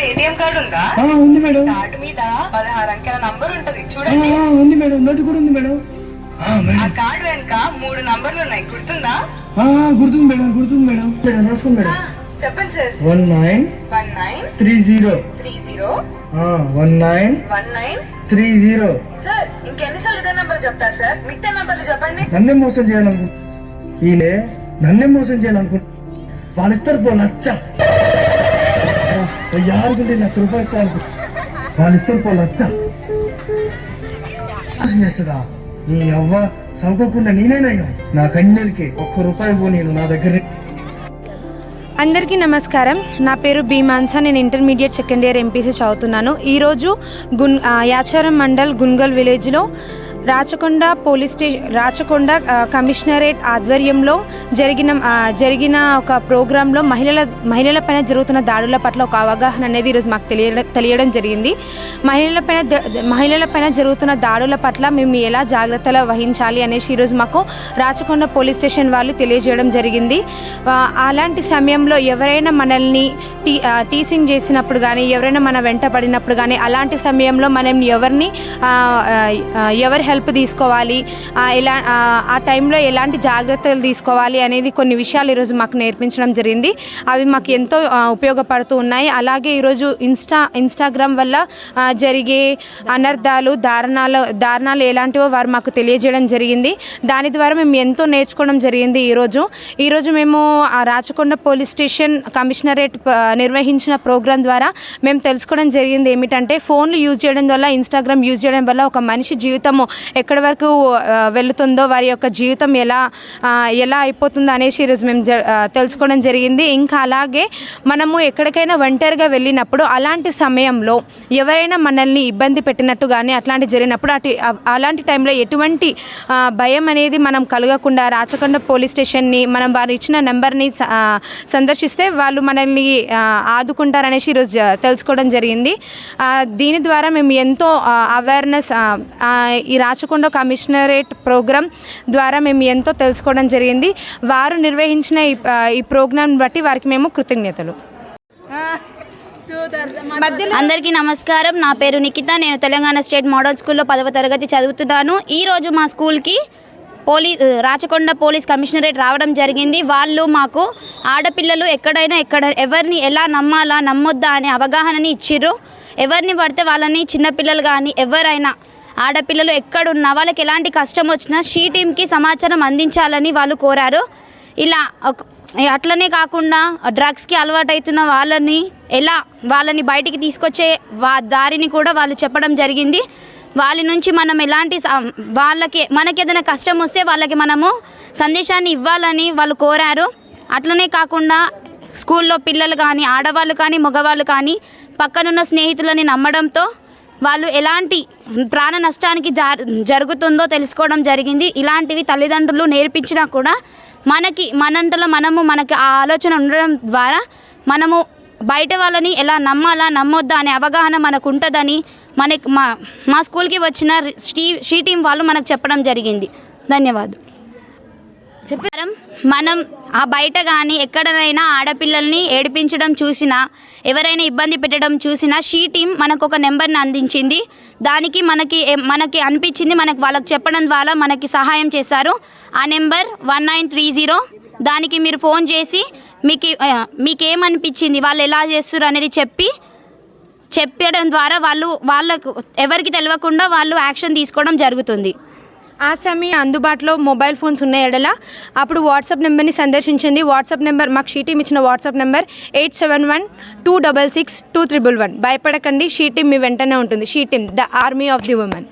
ATM card ఉందా? ఆ, ఉంది మేడం. కార్డు మీద పదహారు అంకెల నంబర్ ఉంటది. చూడండి. ఆ, ఉంది మేడం. నోటి కూడా ఉంది మేడం. ఆ, కార్డు వెనుక మూడు నంబర్లు ఉన్నాయి. గుర్తుందా? గుర్తుంది మేడం. గుర్తుంది మేడం. మేడం రాసుకోండి మేడం. చెప్పండి sir. One nine one nine three zero. Three zero one nine one nine three zero. Sir ఇంకెన్నిసార్లు ఇదే నంబర్ చెప్తారు సార్? మిగతా నంబర్లు చెప్పండి. నన్నే మోసం చేయాలనుకు ఈయనే నన్నే మోసం చేయాలనుకు వాళ్ళు ఇస్తారు పో లచ్చ యారుకుంటే లక్ష రూపాయలు ఇస్తారు వాళ్ళు ఇస్తారు పో లచ్చ. చేస్తుందా? నీ అవ్వ చదువుకోకుండా నేనేనయ్యా నా కన్నీరికి ఒక్క రూపాయి పో నేను నా దగ్గర అందరికీ నమస్కారం. నా పేరు భీమాన్సా నేను ఇంటర్మీడియట్ సెకండ్ ఇయర్ ఎంపీసీ చదువుతున్నాను. ఈరోజు గున్ యాచారం మండల్ గున్గల్ విలేజ్లో Rachakonda police station Rachakonda commissionerate ఆధ్వర్యంలో జరిగిన జరిగిన ఒక ప్రోగ్రాంలో మహిళల మహిళలపైన జరుగుతున్న దాడుల పట్ల ఒక అవగాహన అనేది ఈరోజు మాకు తెలియడం తెలియడం జరిగింది. మహిళలపైన మహిళలపైన జరుగుతున్న దాడుల పట్ల మేము ఎలా జాగ్రత్తలు వహించాలి అనేసి ఈరోజు మాకు రాచకొండ పోలీస్ స్టేషన్ వాళ్ళు తెలియజేయడం జరిగింది. అలాంటి సమయంలో ఎవరైనా మనల్ని టీ టీసింగ్ చేసినప్పుడు కానీ ఎవరైనా మన వెంట పడినప్పుడు కానీ అలాంటి సమయంలో మనం ఎవరిని ఎవరి హెల్ప్ తీసుకోవాలి. ఎలా ఆ, టైంలో ఎలాంటి జాగ్రత్తలు తీసుకోవాలి అనేది కొన్ని విషయాలు ఈరోజు మాకు నేర్పించడం జరిగింది. అవి మాకు ఎంతో ఉపయోగపడుతూ ఉన్నాయి. అలాగే ఈరోజు ఇన్స్టా ఇన్స్టాగ్రామ్ వల్ల జరిగే అనర్థాలు దారుణాలు దారుణాలు ఎలాంటివో వారు మాకు తెలియజేయడం జరిగింది. దాని ద్వారా మేము ఎంతో నేర్చుకోవడం జరిగింది ఈరోజు. ఈరోజు మేము ఆ రాచకొండ పోలీస్ స్టేషన్ కమిషనరేట్ నిర్వహించిన ప్రోగ్రాం ద్వారా మేము తెలుసుకోవడం జరిగింది. ఏమిటంటే ఫోన్లు యూజ్ చేయడం వల్ల ఇన్స్టాగ్రామ్ యూజ్ చేయడం వల్ల ఒక మనిషి జీవితము ఎక్కడి వరకు వెళుతుందో వారి యొక్క జీవితం ఎలా ఎలా అయిపోతుందో అనేసి ఈరోజు మేము తెలుసుకోవడం జరిగింది. ఇంకా అలాగే మనము ఎక్కడికైనా ఒంటరిగా వెళ్ళినప్పుడు అలాంటి సమయంలో ఎవరైనా మనల్ని ఇబ్బంది పెట్టినట్టు కానీ అట్లాంటి జరిగినప్పుడు అటు అలాంటి టైంలో ఎటువంటి భయం అనేది మనం కలగకుండా రాచకొండ పోలీస్ స్టేషన్ని మనం వారు ఇచ్చిన నెంబర్ని స- సందర్శిస్తే వాళ్ళు మనల్ని ఆదుకుంటారనేసి ఈరోజు తెలుసుకోవడం జరిగింది. దీని ద్వారా మేము ఎంతో అవేర్నెస్ ఈ రా రాచకొండ కమిషనరేట్ ప్రోగ్రాం ద్వారా మేము ఎంతో తెలుసుకోవడం జరిగింది. వారు నిర్వహించిన ఈ ఈ ప్రోగ్రాం బట్టి వారికి మేము కృతజ్ఞతలు. అందరికీ నమస్కారం. నా పేరు నిఖిత. నేను తెలంగాణ స్టేట్ మోడల్ స్కూల్లో పదవ తరగతి చదువుతున్నాను. ఈరోజు మా స్కూల్కి పోలీస్ రాచకొండ పోలీస్ కమిషనరేట్ రావడం జరిగింది. వాళ్ళు మాకు ఆడపిల్లలు ఎక్కడైనా ఎక్కడ ఎవరిని ఎలా నమ్మాలా నమ్మొద్దా అనే అవగాహనని ఇచ్చిర్రు. ఎవరిని పడితే వాళ్ళని చిన్నపిల్లలు కానీ ఎవరైనా ఆడపిల్లలు ఎక్కడున్నా వాళ్ళకి ఎలాంటి కష్టం వచ్చినా షీ టీమ్కి సమాచారం అందించాలని వాళ్ళు కోరారు. ఇలా అట్లనే కాకుండా డ్రగ్స్కి అలవాటవుతున్న వాళ్ళని ఎలా వాళ్ళని బయటికి తీసుకొచ్చే వా దారిని కూడా వాళ్ళు చెప్పడం జరిగింది. వాళ్ళ నుంచి మనం ఎలాంటి వాళ్ళకి మనకి ఏదైనా కష్టం వస్తే వాళ్ళకి మనము సందేశాన్ని ఇవ్వాలని వాళ్ళు కోరారు. అట్లనే కాకుండా స్కూల్లో పిల్లలు కానీ ఆడవాళ్ళు కానీ మగవాళ్ళు కానీ పక్కనున్న స్నేహితులని నమ్మడంతో వాళ్ళు ఎలాంటి ప్రాణ నష్టానికి జరుగుతుందో తెలుసుకోవడం జరిగింది. ఇలాంటివి తల్లిదండ్రులు నేర్పించినా కూడా మనకి మనంతలో మనము మనకి ఆ ఆలోచన ఉండడం ద్వారా మనము బయట వాళ్ళని ఎలా నమ్మాలా నమ్మొద్దా అనే అవగాహన మనకు ఉంటుందని మనకి మా మా స్కూల్కి వచ్చిన శ్రీ శ్రీ టీం వాళ్ళు మనకు చెప్పడం జరిగింది. ధన్యవాదాలు. చెప్పారం మనం ఆ బయట కానీ ఎక్కడనైనా ఆడపిల్లల్ని ఏడిపించడం చూసినా ఎవరైనా ఇబ్బంది పెట్టడం చూసినా షీ టీం మనకు ఒక నెంబర్ని అందించింది. దానికి మనకి మనకి అనిపించింది మనకు వాళ్ళకి చెప్పడం ద్వారా మనకి సహాయం చేశారు. ఆ number one nine three zero. దానికి మీరు ఫోన్ చేసి మీకు మీకేమనిపించింది వాళ్ళు ఎలా చేస్తారు అనేది చెప్పి చెప్పడం ద్వారా వాళ్ళు వాళ్ళకు ఎవరికి తెలియకుండా వాళ్ళు యాక్షన్ తీసుకోవడం జరుగుతుంది. ఆ సమయం అందుబాటులో మొబైల్ ఫోన్స్ ఉన్న ఎడల. అప్పుడు వాట్సాప్ నెంబర్ని సందర్శించండి. వాట్సాప్ నెంబర్ మాకు షీటీమ్ ఇచ్చిన WhatsApp number eight seven one two double six two triple one. భయపడకండి. షీటీమ్ మీ వెంటనే ఉంటుంది. SHE Team the army of the women.